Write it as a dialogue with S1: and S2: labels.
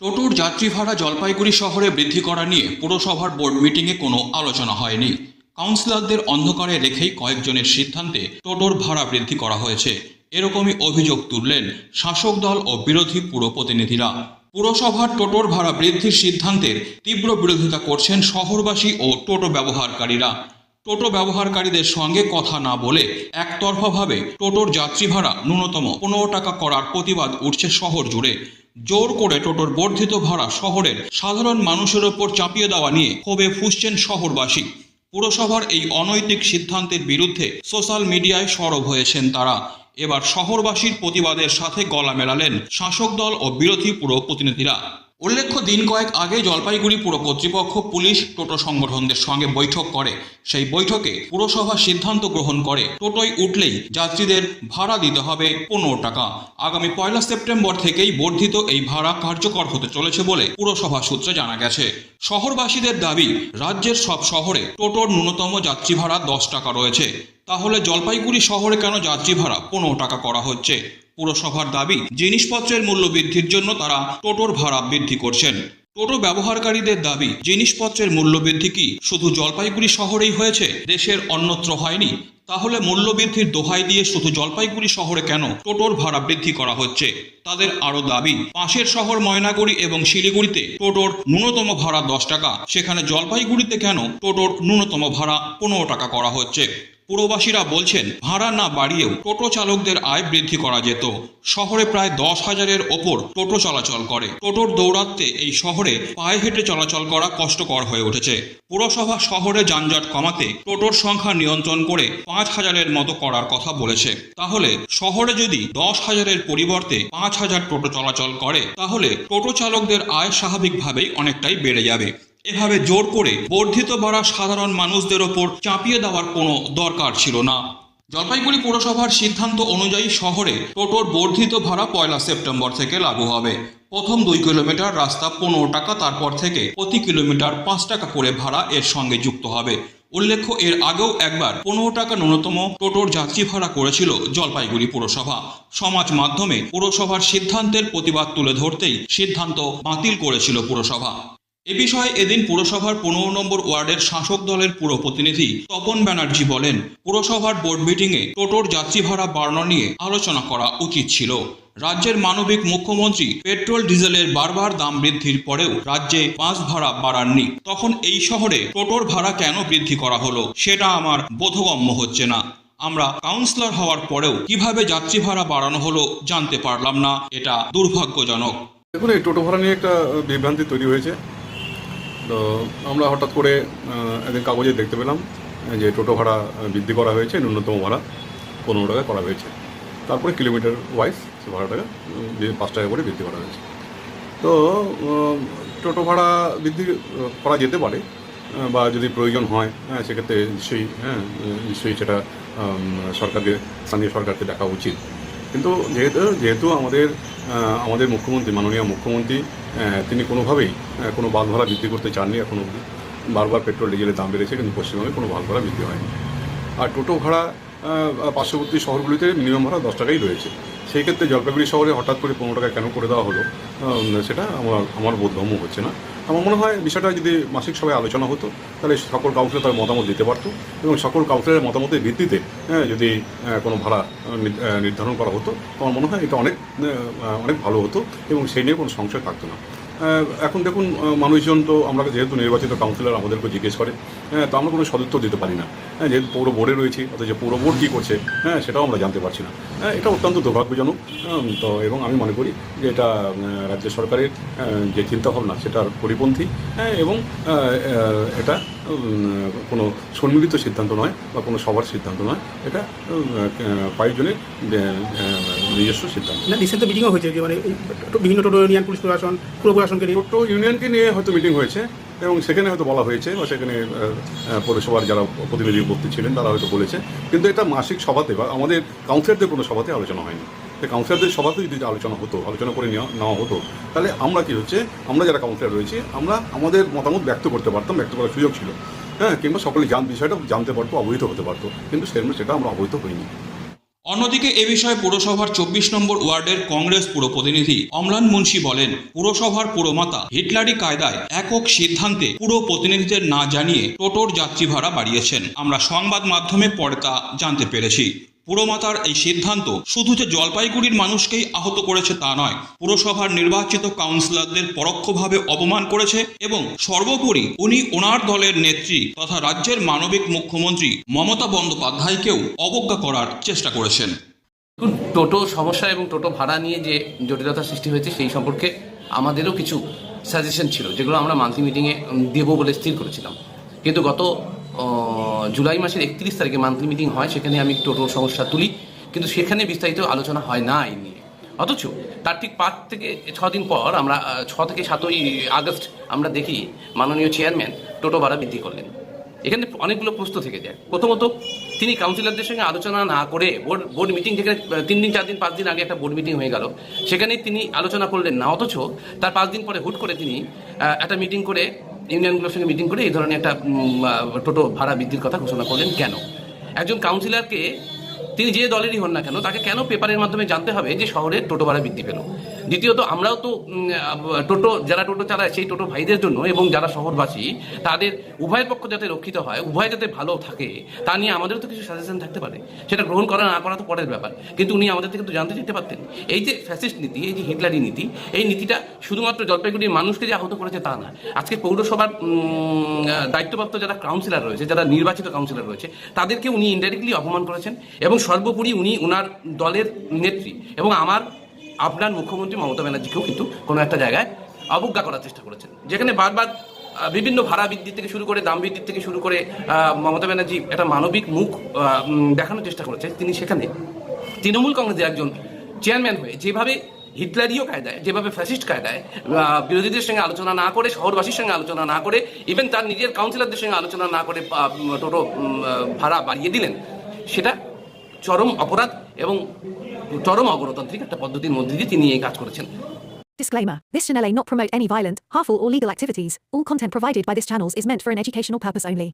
S1: টোটোর যাত্রী ভাড়া জলপাইগুড়ি শহরে বৃদ্ধি করা নিয়ে পুরসভার বোর্ড মিটিংয়ে কোনো আলোচনা হয়নি। কাউন্সিলরদের অন্ধকারে রেখেই কয়েকজনের সিদ্ধান্তে টোটোর ভাড়া বৃদ্ধি করা হয়েছে। এরকমই অভিযোগ তুললেন শাসক দল ও বিরোধী পুর প্রতিনিধিরা পুরসভার টোটোর ভাড়া বৃদ্ধির সিদ্ধান্তের তীব্র বিরোধিতা করছেন শহরবাসী ও টোটো ব্যবহারকারীরা। টোটো ব্যবহারকারীদের সঙ্গে কথা না বলে একতরফাভাবে টোটোর যাত্রী ভাড়া ন্যূনতম পনেরো টাকা করার প্রতিবাদ উঠছে শহর জুড়ে। জোর করে টোটোর বর্ধিত ভাড়া শহরের সাধারণ মানুষের ওপর চাপিয়ে দেওয়া নিয়ে ক্ষোভে ফুসছেন শহরবাসী। পুরসভার এই অনৈতিক সিদ্ধান্তের বিরুদ্ধে সোশ্যাল মিডিয়ায় সরব হয়েছেন তারা। এবার শহরবাসীর প্রতিবাদের সাথে গলা মেলালেন শাসক দল ও বিরোধী পুর প্রতিনিধিরা উল্লেখ্য, দিন কয়েক আগে জলপাইগুড়ি পুর কর্তৃপক্ষ পুলিশ, টোটো সংগঠনদের সঙ্গে বৈঠক করে। সেই বৈঠকে পুরসভা সিদ্ধান্ত গ্রহণ করে। টোটোয় উঠলেই যাত্রীদের ভাড়া দিতে হবে পনেরো টাকা। আগামী পয়লা সেপ্টেম্বর থেকেই বর্ধিত এই ভাড়া কার্যকর হতে চলেছে বলে পুরসভা সূত্রে জানা গেছে। শহরবাসীদের দাবি, রাজ্যের সব শহরে টোটোর ন্যূনতম যাত্রী ভাড়া দশ টাকা রয়েছে। তাহলে জলপাইগুড়ি শহরে কেন যাত্রী ভাড়া পনেরো টাকা করা হচ্ছে? পুরসভার দাবি, জিনিসপত্রের মূল্য বৃদ্ধির জন্য তারা টোটোর ভাড়া বৃদ্ধি করছেন। টোটো ব্যবহারকারীদের দাবি, জিনিসপত্রের মূল্য বৃদ্ধি কি শুধু জলপাইগুড়ি শহরেই হয়েছে? দেশের অন্যত্র হয়নি। তাহলে মূল্য বৃদ্ধির দোহাই দিয়ে শুধু জলপাইগুড়ি শহরে কেন টোটোর ভাড়া বৃদ্ধি করা হচ্ছে? তাদের আরও দাবি, পাশের শহর ময়নাগুড়ি এবং শিলিগুড়িতে টোটোর ন্যূনতম ভাড়া দশ টাকা, সেখানে জলপাইগুড়িতে কেন টোটোর ন্যূনতম ভাড়া পনেরো টাকা করা হচ্ছে? পুরবাসীরা বলছেন, ভাড়া না বাড়িয়েও টোটো চালকদের আয় বৃদ্ধি করা যেত। শহরে প্রায় দশ হাজারের ওপর টোটো চলাচল করে। টোটোর দৌরাত্মে এই শহরে পায়ে হেঁটে চলাচল করা কষ্টকর হয়ে উঠেছে। পুরসভা শহরে যানজট কমাতে টোটোর সংখ্যা নিয়ন্ত্রণ করে পাঁচ হাজারের মতো করার কথা বলেছে। তাহলে শহরে যদি দশ হাজারের পরিবর্তে পাঁচ হাজার টোটো চলাচল করে, তাহলে টোটো চালকদের আয় স্বাভাবিকভাবেই অনেকটাই বেড়ে যাবে। এভাবে জোর করে বর্ধিত ভাড়া সাধারণ মানুষদের ওপর চাপিয়ে দেওয়ার কোনো দরকার ছিল না। জলপাইগুড়ি পৌরসভার সিদ্ধান্ত অনুযায়ী শহরে টোটোর বর্ধিত ভাড়া পয়লা সেপ্টেম্বর থেকে লাগু হবে। প্রথম দুই কিলোমিটার রাস্তা পনেরো টাকা, তারপর থেকে প্রতি কিলোমিটার পাঁচ টাকা করে ভাড়া এর সঙ্গে যুক্ত হবে। উল্লেখ্য, এর আগেও একবার পনেরো টাকা ন্যূনতম টোটোর যাত্রী ভাড়া করেছিল জলপাইগুড়ি পুরসভা। সমাজ মাধ্যমে পুরসভার সিদ্ধান্তের প্রতিবাদ তুলে ধরতেই সিদ্ধান্ত বাতিল করেছিল পুরসভা। এ বিষয়ে এদিন পুরসভার পনেরো নম্বর ওয়ার্ডের শাসক দলের পুর প্রতিনিধি তপন ব্যানার্জি বলেন, পুরসভার বোর্ড মিটিংয়ে টোটোর যাত্রী ভাড়া বাড়ানো নিয়ে আলোচনা করা উচিত ছিল। রাজ্যের মানবিক মুখ্যমন্ত্রী পেট্রোল ডিজেলের বারবার দাম বৃদ্ধির পরেও রাজ্যে বাস ভাড়া বাড়াননি। তখন এই শহরে টোটোর ভাড়া কেন বৃদ্ধি করা হলো, সেটা আমার বোধগম্য হচ্ছে না। আমরা কাউন্সিলর হওয়ার পরেও কীভাবে যাত্রী ভাড়া বাড়ানো হলো জানতে পারলাম না, এটা দুর্ভাগ্যজনক।
S2: দেখুন, এই টোটো ভাড়া নিয়ে একটা বিভ্রান্তি তৈরি হয়েছে। তো আমরা হঠাৎ করে একদিন কাগজে দেখতে পেলাম যে টোটো ভাড়া বৃদ্ধি করা হয়েছে, ন্যূনতম ভাড়া পনেরো টাকা করা হয়েছে। তারপরে কিলোমিটার ওয়াইজ সে ভাড়াটাকে পাঁচ টাকা করে বৃদ্ধি করা হয়েছে। তো টোটো ভাড়া বৃদ্ধি করা যেতে পারে বা যদি প্রয়োজন হয় হ্যাঁ সেক্ষেত্রে নিশ্চয়ই হ্যাঁ নিশ্চয়ই সেটা সরকারকে, স্থানীয় সরকারকে দেখা উচিত। কিন্তু যেহেতু যেহেতু আমাদের আমাদের মুখ্যমন্ত্রী, মাননীয় মুখ্যমন্ত্রী তিনি কোনোভাবেই কোনো বাস ভাড়া বৃদ্ধি করতে চাননি অবধি। বারবার পেট্রোল, ডিজেলের দাম বেড়েছে, কিন্তু পশ্চিমবঙ্গে কোনো বাস ভাড়া বৃদ্ধি হয়নি। আর টোটো ভাড়া পার্শ্ববর্তী শহরগুলিতে মিনিমাম ভাড়া দশ টাকাই রয়েছে। সেই ক্ষেত্রে জলপাইগুড়ি শহরে হঠাৎ করে পনেরো টাকা কেন করে দেওয়া হলো? সেটা আমার আমার বোধগম্য হচ্ছে না। আমার মনে হয় বিষয়টা যদি মাসিক সভায় আলোচনা হতো তাহলে সকল কাউন্সিলর তার মতামত দিতে পারতো এবং সকল কাউন্সিলরের মতামতের ভিত্তিতে হ্যাঁ, যদি কোনো ভাড়া নির্ধারণ করা হতো আমার মনে হয় এটা অনেক অনেক ভালো হতো এবং সেই নিয়ে কোনো সংশয় থাকতো না। এখন দেখুন মানুষজন তো আমরা যেহেতু নির্বাচিত কাউন্সিলর আমাদেরকে জিজ্ঞেস করে হ্যাঁ তো আমরা কোনো সদুত্তর দিতে পারি না। হ্যাঁ যেহেতু পৌর বোর্ডে রয়েছি, অথচ পৌর বোর্ড কী করছে হ্যাঁ সেটাও আমরা জানতে পারছি না। হ্যাঁ এটা অত্যন্ত দুর্ভাগ্যজনক তো এবং আমি মনে করি যে এটা রাজ্য সরকারের যে চিন্তাভাবনা, সেটার পরিপন্থী হ্যাঁ এবং এটা কোনো সম্মিলিত সিদ্ধান্ত নয় বা কোনো সবার সিদ্ধান্ত নয়। এটা কয়েকজনের নিজস্ব সিদ্ধান্ত।
S3: না রিসেন্ট মিটিংও হয়েছে মানে বিভিন্ন টোটো ইউনিয়ন পুলিশ প্রশাসন পুর প্রশাসনকে নিয়ে।
S2: টোটো ইউনিয়নকে নিয়ে হয়তো মিটিং হয়েছে এবং সেখানে হয়তো বলা হয়েছে বা সেখানে পৌরসভার যারা প্রতিনিধি উপস্থিত ছিলেন তারা হয়তো বলেছে। কিন্তু এটা মাসিক সভাতে বা আমাদের কাউন্সিলরদের কোনো সভাতে আলোচনা হয়নি। তো কাউন্সিলরদের সভাতে যদি আলোচনা হতো, আলোচনা করে নেওয়া হতো, তাহলে আমরা কি হচ্ছে, আমরা যারা কাউন্সিলর রয়েছি, আমরা আমাদের মতামত ব্যক্ত করতে পারতাম, ব্যক্ত করার সুযোগ ছিল। হ্যাঁ কিংবা সকলে জান, বিষয়টা জানতে পারতো, অবহিত হতে পারতো, কিন্তু সেরকম সেটা আমরা অবহিত হইনি।
S1: অন্যদিকে এ বিষয়ে পুরসভার চব্বিশ নম্বর ওয়ার্ডের কংগ্রেস পুর প্রতিনিধি অমলান মুন্সি বলেন, পুরসভার পুরমাতা হিটলারি কায়দায় একক সিদ্ধান্তে পুরো প্রতিনিধিদের না জানিয়ে টোটোর যাত্রী ভাড়া বাড়িয়েছেন। আমরা সংবাদ মাধ্যমে পরে তা জানতে পেরেছি। পুরমাতার এই সিদ্ধান্ত শুধু যে জলপাইগুড়ির মানুষকেই আহত করেছে তা নয়, পুরসভার নির্বাচিত কাউন্সিলরদের পরোক্ষভাবে অপমান করেছে এবং সর্বোপরি উনি ওনার দলের নেত্রী তথা রাজ্যের মানবিক মুখ্যমন্ত্রী মমতা বন্দ্যোপাধ্যায়কেও অবজ্ঞা করার চেষ্টা করেছেন।
S4: টোটো সমস্যা এবং টোটো ভাড়া নিয়ে যে জটিলতা সৃষ্টি হয়েছে সেই সম্পর্কে আমাদেরও কিছু সাজেশন ছিল, যেগুলো আমরা মান্থলি মিটিংয়ে দেবো বলে স্থির করেছিলাম। কিন্তু গত জুলাই মাসের একত্রিশ তারিখে মান্থলি মিটিং হয়, সেখানে আমি টোটোর সমস্যা তুলি, কিন্তু সেখানে বিস্তারিত আলোচনা হয় না এই নিয়ে। অথচ তার ঠিক পাঁচ থেকে ছ দিন পর আমরা ছ থেকে সাতই আগস্ট আমরা দেখি মাননীয় চেয়ারম্যান টোটো ভাড়া বৃদ্ধি করলেন। এখানে অনেকগুলো প্রশ্ন থেকে যায়। প্রথমত, তিনি কাউন্সিলরদের সঙ্গে আলোচনা না করে বোর্ড বোর্ড মিটিং যেখানে তিন দিন, চার দিন, পাঁচ দিন আগে একটা বোর্ড মিটিং হয়ে গেল সেখানে তিনি আলোচনা করলেন না, অথচ তার পাঁচ দিন পরে হুট করে তিনি একটা মিটিং করে ইউনিয়নগুলোর সঙ্গে মিটিং করে এই ধরনের একটা টোটো ভাড়া বৃদ্ধির কথা ঘোষণা করলেন কেন? একজন কাউন্সিলরকে তিনি যে দলেরই হন না কেন, তাকে কেন পেপারের মাধ্যমে জানতে হবে যে শহরের টোটো ভাড়া বৃদ্ধি পেল? দ্বিতীয়ত আমরাও তো টোটো, যারা টোটো চালায় সেই টোটো ভাইদের জন্য এবং যারা শহরবাসী, তাদের উভয়ের পক্ষ যাতে রক্ষিত হয়, উভয় যাতে ভালো থাকে, তা নিয়ে আমাদেরও তো কিছু সাজেশন থাকতে পারে। সেটা গ্রহণ করা না করা তো পরের ব্যাপার। কিন্তু উনি আমাদের থেকে তো জানতে চাইতে পারতেন। এই যে ফ্যাসিস্ট নীতি, এই যে হিটলারি নীতি, এই নীতিটা শুধুমাত্র জলপাইগুড়ির মানুষকে যে আহত করেছে তা না। আজকে পৌরসভার দায়িত্বপ্রাপ্ত যারা কাউন্সিলর রয়েছে, যারা নির্বাচিত কাউন্সিলর রয়েছে, তাদেরকে উনি ইনডাইরেক্টলি অপমান করেছেন এবং সর্বোপরি উনি উনার দলের নেত্রী এবং আমার আপনার মুখ্যমন্ত্রী মমতা ব্যানার্জিকেও কিন্তু কোনো একটা জায়গায় অবজ্ঞা করার চেষ্টা করেছেন। যেখানে বারবার বিভিন্ন ভাড়া বৃদ্ধি থেকে শুরু করে, দাম বৃদ্ধি থেকে শুরু করে মমতা ব্যানার্জি একটা মানবিক মুখ দেখানোর চেষ্টা করেছে তিনি সেখানে। তৃণমূল কংগ্রেসের একজন চেয়ারম্যান হয়ে যেভাবে হিটলারীয় কায়দায়, যেভাবে ফ্যাসিস্ট কায়দায় বিরোধীদের সঙ্গে আলোচনা না করে, শহরবাসীর সঙ্গে আলোচনা না করে ইভেন তার নিজের কাউন্সিলরদের সঙ্গে আলোচনা না করে টোটো ভাড়া বাড়িয়ে দিলেন, সেটা চরম অপরাধ এবং চরম অগণতান্ত্রিক একটা পদ্ধতির মধ্যে দিয়ে তিনি এই কাজ করেছেন
S5: Disclaimer This channel may not promote any violent, harmful, or legal activities. All content provided by this channel is meant for an educational purpose only.